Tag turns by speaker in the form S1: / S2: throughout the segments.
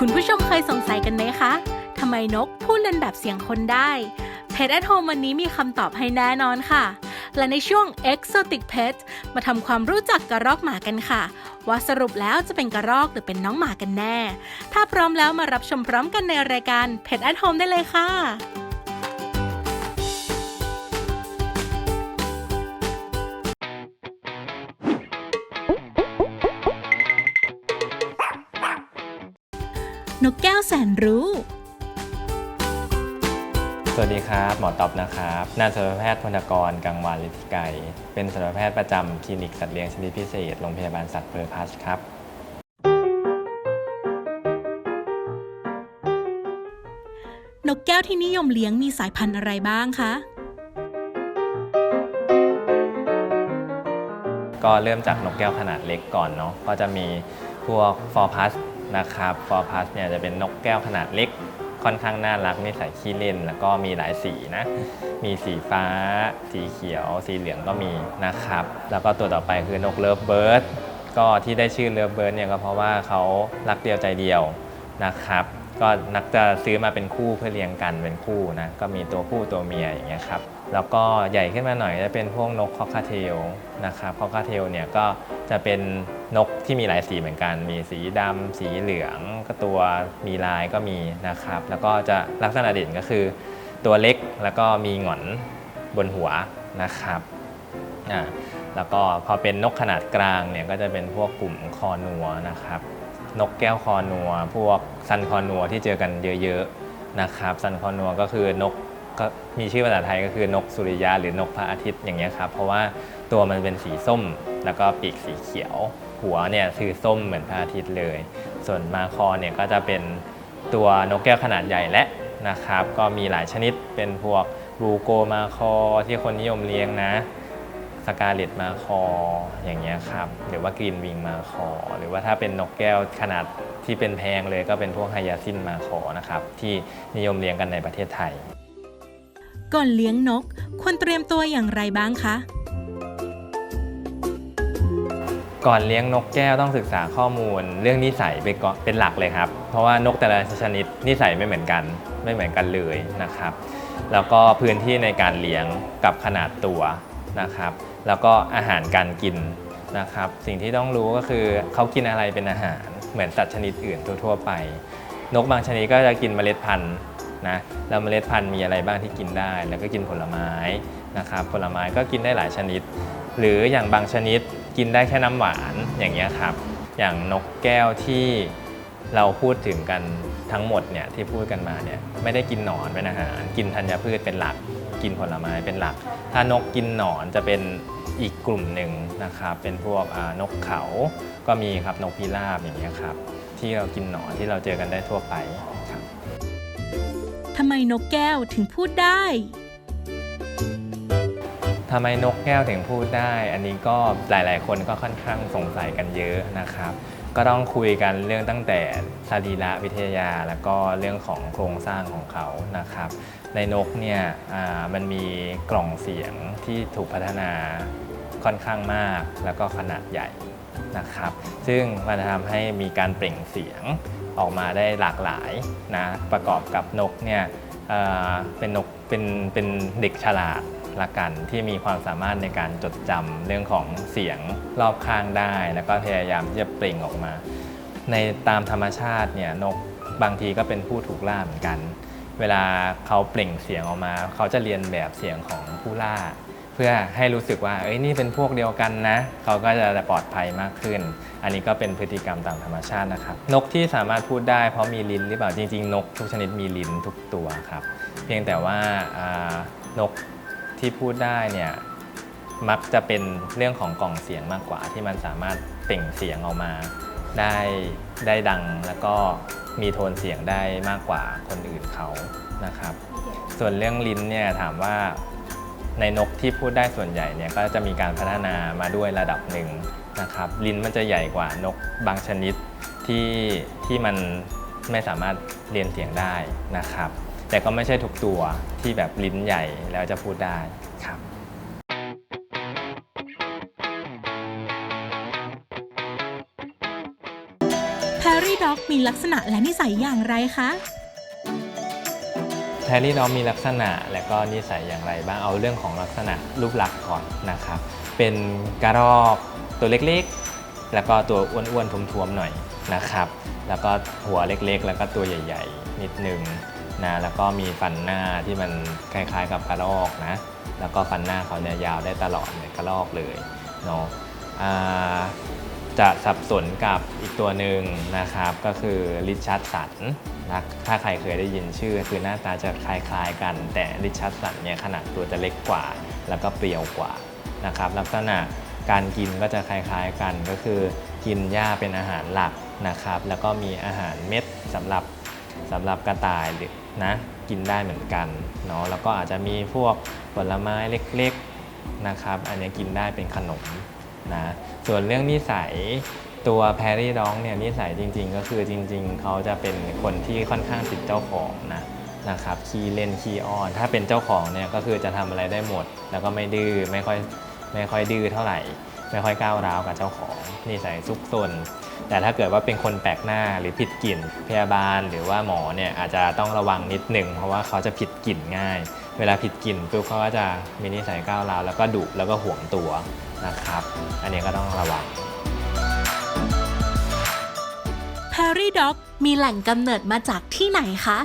S1: คุณผู้ชมเคยสงสัยกันไหมคะ ทำไมนกพูดเล่นแบบเสียงคนได้ เพจแอทโฮมวันนี้มีคำตอบให้แน่นอนค่ะ และในช่วง Exotic Pet มาทำความรู้จักกระรอกหมากันค่ะ ว่าสรุปแล้วจะเป็นกระรอกหรือเป็นน้องหมากันแน่ ถ้าพร้อมแล้วมารับชมพร้อมกันในรายการ Pet at home ได้เลยค่ะ นกแก้วแสนรู้
S2: สวัสดีครับ หมอตอบนะครับนายสัตวแพทย์พลกรกังวานฤทธิไกรเป็นสัตวแพทย์ประจำคลินิกสัตว์เลี้ยงชนิดพิเศษโรงพยาบาลสัตว์เพอร์พัสครับ
S1: นกแก้วที่นิยมเลี้ยงมีสายพันธุ์อะไรบ้างคะ
S2: ก็เริ่มจากนกแก้วขนาดเล็กก่อนเนาะก็จะมีพวกฟอร์พัส นะครับฟอร์พัสเนี่ยจะเป็นนกแก้วขนาดเล็ก ค่อนข้างน่ารักนิสัยขี้เล่น แล้วก็มีหลายสีนะ มีสีฟ้า สีเขียว สีเหลืองก็มีนะครับ แล้วก็ตัวต่อไปคือนกเลิฟเบิร์ดก็ที่ได้ชื่อเลิฟเบิร์ดเนี่ยก็เพราะว่าเขารักเดียวใจเดียวนะครับก็นักจะซื้อมาเป็นคู่เพื่อเลี้ยงกันเป็นคู่นะก็มีตัวผู้ตัวเมียอย่างเงี้ยครับ แล้วก็ใหญ่ขึ้นมาหน่อยจะเป็นพวกนกคอคาเทลนะครับคอคาเทลเนี่ยก็จะเป็นนกที่มีหลายสีเหมือนกัน มีสีดำสีเหลืองก็ตัวมีลายก็มีนะครับ แล้วก็จะลักษณะเด่นก็คือ ตัวเล็กแล้วก็มีหงอนบนหัวนะครับอ่าแล้วก็พอเป็นนกขนาดกลางเนี่ยก็จะเป็นพวกกลุ่มคอนัวนะครับ นกแก้วคอนัว พวกซันคอนัวที่เจอกันเยอะๆนะครับซันคอนัวก็คือนก ก็มีชื่อภาษาไทยก็คือนกสุริยะหรือนกพระอาทิตย์อย่างเงี้ยครับ เพราะว่าตัวมันเป็นสีส้มแล้วก็ปีกสีเขียว หัวเนี่ยคือส้มเหมือนพระอาทิตย์เลย ส่วนมาคอเนี่ยก็จะเป็นตัวนกแก้วขนาดใหญ่และนะครับ ก็มีหลายชนิดเป็นพวกบูโกมาคอที่คนนิยมเลี้ยงนะสกาเลตมาคออย่างเงี้ยครับหรือว่ากรีนวิงมาคอ หรือว่าถ้าเป็นนกแก้วขนาดที่เป็นแพงเลยก็เป็นพวกไฮยาซินมาคอนะครับที่นิยมเลี้ยงกันในประเทศไทย
S1: ก่อนเลี้ยงนก ควรเตรียมตัวอย่างไรบ้างคะ
S2: ก่อนเลี้ยงนกแก้วต้องศึกษาข้อมูล เรื่องนิสัยไปก่อนเป็นหลักเลยครับ เพราะว่านกแต่ละชนิดนิสัยไม่เหมือนกัน ไม่เหมือนกันเลยนะครับ แล้วก็พื้นที่ในการเลี้ยงกับขนาดตัวนะครับ แล้วก็อาหารการกินนะครับ สิ่งที่ต้องรู้ก็คือเขากินอะไรเป็นอาหารเหมือนสัตว์ชนิดอื่นทั่วๆไป นกบางชนิดก็จะกินเมล็ดพันธุ์ นะแล้วเมล็ดพันธุ์มีอะไรบ้างที่กินได้ แล้วก็กินผลไม้นะครับผลไม้ก็กินได้หลายชนิด หรืออย่างบางชนิดกินได้แค่น้ำหวานอย่างเงี้ยครับอย่างนกแก้วที่เราพูดถึงกันทั้งหมดเนี่ยที่พูดกันมาเนี่ยไม่ได้กินหนอนเป็นอาหาร กินธัญพืชเป็นหลัก กินผลไม้เป็นหลัก ถ้านกกินหนอนจะเป็นอีกกลุ่มหนึ่งนะครับเป็นพวกนกเขาก็มีครับนกพิราบอย่างเงี้ยครับที่เรากินหนอนที่เราเจอกันได้ทั่วไป
S1: ทำไมนกแก้วถึงพูดได้
S2: ทำไมนกแก้วถึงพูดได้ อันนี้ก็หลาย ๆ คนก็ค่อนข้างสงสัยกันเยอะนะครับ ก็ต้องคุยกันเรื่องตั้งแต่สรีระวิทยาแล้วก็เรื่องของโครงสร้างของเขานะครับ ในนกเนี่ยอ่ามันมีกล่องเสียงที่ถูกพัฒนาค่อนข้างมากแล้วก็ขนาดใหญ่นะครับ ซึ่งมันจะทำให้มีการเปล่งเสียง ออกมาได้หลากหลายนะประกอบกับนกเนี่ยเเป็นนกเป็นเป็นเด็กฉลาดละกันที่มีความสามารถในการจดจำเรื่องของเสียงรอบข้างได้ แล้วก็พยายามที่จะเปล่งออกมา ในตามธรรมชาติเนี่ยนกบางทีก็เป็นผู้ถูกล่าเหมือนกัน เวลาเขาเปล่งเสียงออกมา เขาจะเรียนแบบเสียงของผู้ล่า เพื่อให้รู้สึกว่าเอ้ยนี่เป็นพวกเดียวกันนะ เขาก็จะปลอดภัยมากขึ้น อันนี้ก็เป็นพฤติกรรมตามธรรมชาตินะครับ นกที่สามารถพูดได้เพราะมีลิ้นหรือเปล่าจริง ๆ นกทุกชนิดมีลิ้นทุกตัวครับ เพียงแต่ว่าอ่านกที่พูดได้เนี่ยมักจะเป็นเรื่องของกล่องเสียงมากกว่า ที่มันสามารถเปล่งเสียงออกมา ได้ได้ดังแล้วก็มีโทนเสียงได้มากกว่าคนอื่นเขานะครับ ส่วนเรื่องลิ้นเนี่ยถามว่า ในนกที่พูดได้ส่วนใหญ่เนี่ยก็จะมีการพัฒนามาด้วยระดับหนึ่งนะครับลิ้นมันจะใหญ่กว่านกบางชนิดที่ที่มันไม่สามารถเรียนเสียงได้นะครับ แต่ก็ไม่ใช่ทุกตัวที่แบบลิ้นใหญ่แล้วจะพูดได้ครับ
S1: แพรรี่ด็อกมีลักษณะและนิสัยอย่างไรคะ
S2: แทรี่น้องมีลักษณะและก็นิสัยอย่างไรบ้างเอาเรื่องของลักษณะรูปลักษณ์ก่อนนะครับ เป็นกระรอกตัวเล็กๆ แล้วก็ตัวอ้วนๆท้วมๆหน่อยนะครับ แล้วก็หัวเล็กๆ แล้วก็ตัวใหญ่ ๆ นิดนึงนะแล้วก็มีฟันหน้าที่มันคล้ายๆกับกระรอกนะ แล้วก็ฟันหน้าเขาเนี่ยยาวได้ตลอดเหมือนกระรอกเลยเนาะอ่า จะสับสนกับอีกตัวหนึ่งนะครับ ก็คือริชาร์ดสันนะถ้าใครเคยได้ยินชื่อคือหน้าตาจะคล้ายๆกัน แต่ริชาร์ดสันเนี่ยขนาดตัวจะเล็กกว่า แล้วก็เปรียวกว่านะครับลักษณะการกินก็จะคล้ายๆกันก็คือกินหญ้าเป็นอาหารหลักนะครับ แล้วก็มีอาหารเม็ดสำหรับสำหรับกระต่ายหรือนะกินได้เหมือนกันเนาะแล้วก็อาจจะมีพวกผลไม้เล็กๆนะครับ อันนี้กินได้เป็นขนม นะส่วนเรื่องนิสัยตัวแพรรี่ร้องเนี่ยนิสัยจริง ๆ ก็คือจริง ๆ เขาจะเป็นคนที่ค่อนข้างติดเจ้าของนะนะครับขี้เล่นขี้อ้อน ถ้าเป็นเจ้าของเนี่ยก็คือจะทำอะไรได้หมด แล้วก็ไม่ดื้อไม่ค่อยไม่ค่อยดื้อเท่าไหร่ ไม่ค่อยก้าวร้าวกับเจ้าของนิสัยซุกซนแต่ถ้าเกิดว่าเป็นคนแปลกหน้าหรือผิดกลิ่นพยาบาลหรือว่าหมอเนี่ยอาจจะต้องระวังนิดหนึ่งเพราะว่าเขาจะผิดกลิ่นง่าย เวลาผิดกลิ่นปุ๊บเขาก็จะมีนิสัยก้าวร้าวแล้วก็ดุแล้วก็ห่วงตัว นะครับ อันนี้ก็ต้องระวัง
S1: แพรรี่ด็อกมีแหล่งกำเนิดมาจากที่ไหนคะ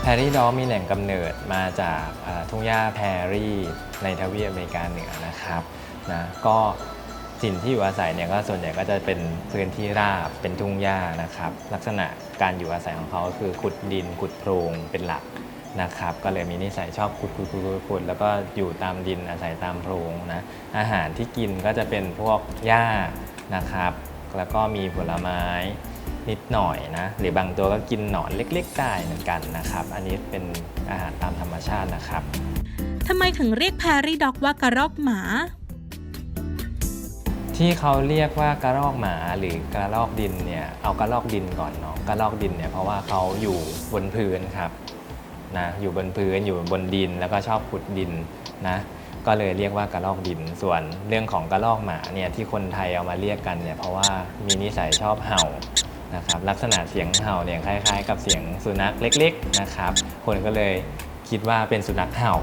S2: แพรรี่ดอมีแหล่งกำเนิดมาจากอ่าทุ่งหญ้าแพรรี่ในทวีปอเมริกาเหนือนะครับนะก็ถิ่นที่อยู่อาศัยเนี่ยก็ส่วนใหญ่ก็จะเป็นพื้นที่ราบเป็นทุ่งหญ้านะครับ ลักษณะการอยู่อาศัยของเขาก็คือขุดดินขุดโพรงเป็นหลัก นะครับก็เลยมีนิสัยชอบขุดขุดขุดขุดขุดแล้วก็อยู่ตามดินอาศัยตามโพรงนะอาหารที่กินก็จะเป็นพวกหญ้านะครับ แล้วก็มีผลไม้นิดหน่อยนะหรือบางตัวก็กินหนอนเล็กๆได้เหมือนกันนะครับ อันนี้เป็นอาหารตามธรรมชาตินะครับ
S1: ทำไมถึงเรียกแพรรี่ด็อกว่ากระรอกหมา
S2: ที่เขาเรียกว่ากระรอกหมาหรือกระรอกดินเนี่ยเอากระรอกดินก่อนเนาะกระรอกดินเนี่ยเพราะว่าเขาอยู่บนพื้นครับ นะอยู่บนพื้นอยู่บนดิน แล้วก็ชอบขุดดินนะก็เลยเรียกว่ากระรอกดิน ส่วนเรื่องของกระรอกหมาเนี่ยที่คนไทยเอามาเรียกกันเนี่ยเพราะว่ามีนิสัยชอบเห่านะครับลักษณะเสียงเห่าเนี่ยคล้าย ๆ กับเสียงสุนัขเล็กๆนะครับคนก็เลยคิดว่าเป็นสุนัขเห่า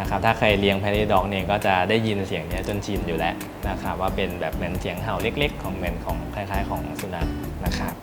S2: นะครับถ้าใครเลี้ยงแพรี่ด็อกเนี่ยก็จะได้ยินเสียงนี้จนชินอยู่แล้วนะครับว่าเป็นแบบเหมือนเสียงเห่าเล็ก ๆ ของเหมือนของคล้าย ๆ ของสุนัขนะครับ